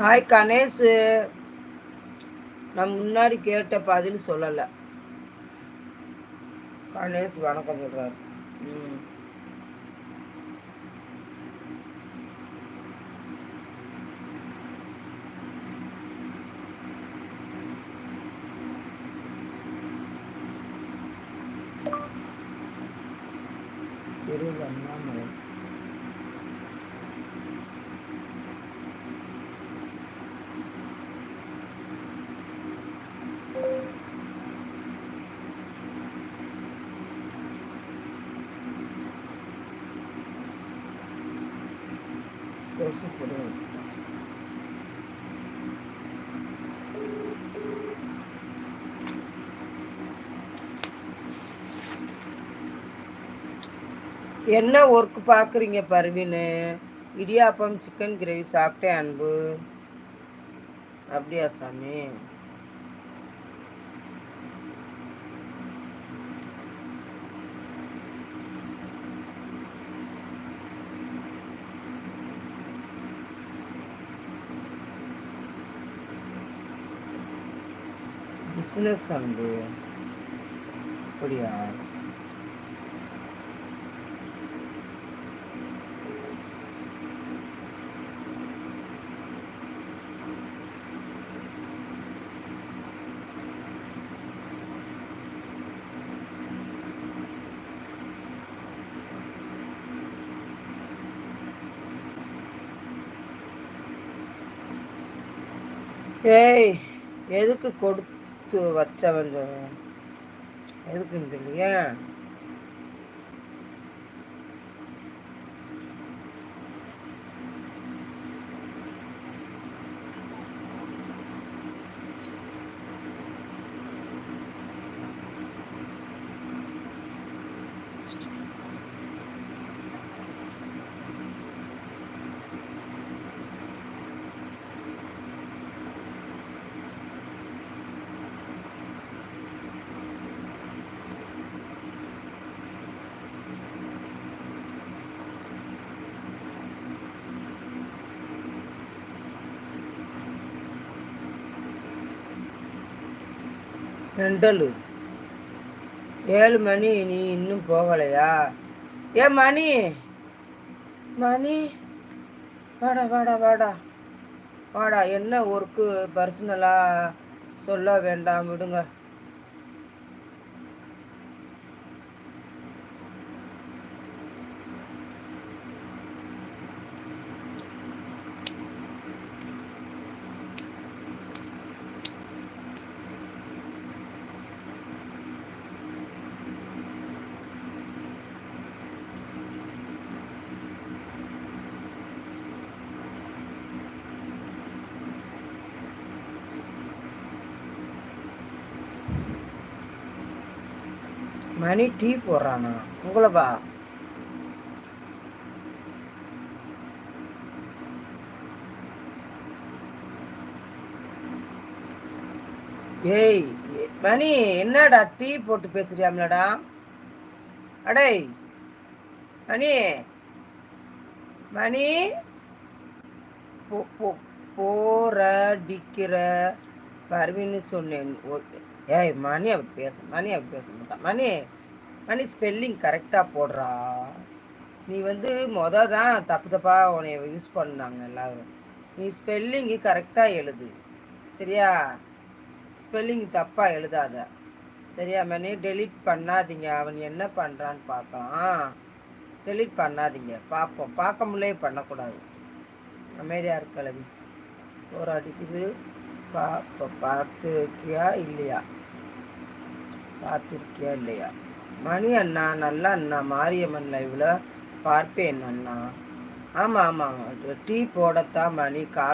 Hi Ganesh நான் முன்னாடி கேட்ட பதில் சொல்லலை. கணேஷ் வணக்கம் சொல்கிறார் ம். தெரியல கொசு பொருள். என்ன ஒர்க் பார்க்குறீங்க பர்வீனு? இடியாப்பம் சிக்கன் கிரேவி சாப்பிட்டேன் அன்பு. அப்படியா சாமி? பிஸ்னஸ் அன்பு அப்படியா? ஏய் எதுக்கு கொடுத்து வச்சவன் எதுக்குன்னு தெரியலையே? மெண்டலு ஏழு மணி நீ இன்னும் போகலையா? ஏ மணி! மணி! வாடா வாடா வாடா. வாடா என்ன ஒர்க்கு பர்சனலாக சொல்ல வேண்டாம் விடுங்க. மணி டீ போடுறானா? உங்களைப்பா ஏய் மணி என்னடா டீ போட்டு பேசுறியாம்லடா? அடே மணி மணி போ போ போரடிக்கிற பருவின்னு சொன்னேன். ஓகே ஏய் மணி அப்படி பேச மணி அப்படி பேச மாட்டான் மணி மணி ஸ்பெல்லிங் கரெக்டாக போடுறா. நீ வந்து மொத தான் தப்பு தப்பாக உன்னைய யூஸ் பண்ணாங்க எல்லாரும். நீ ஸ்பெல்லிங்கு கரெக்டாக எழுது. சரியா? ஸ்பெல்லிங் தப்பாக எழுதாத. சரியா மணி? டெலிட் பண்ணாதீங்க. அவன் என்ன பண்ணுறான்னு பார்க்கலாம். டெலிட் பண்ணாதீங்க. பார்ப்போம். பார்க்க முடியே பண்ணக்கூடாது. அமைதியாக இருக்கலவி போராடிக்குது பா பார்த்துக்கியா இல்லையா? பார்த்துருக்கியா இல்லையா? மணி அண்ணா நல்லா அண்ணா மாரியம்மன் லைவில் பார்ப்பேன் அண்ணா. ஆமாம் ஆமாம் டீ போடத்தான் மணி கா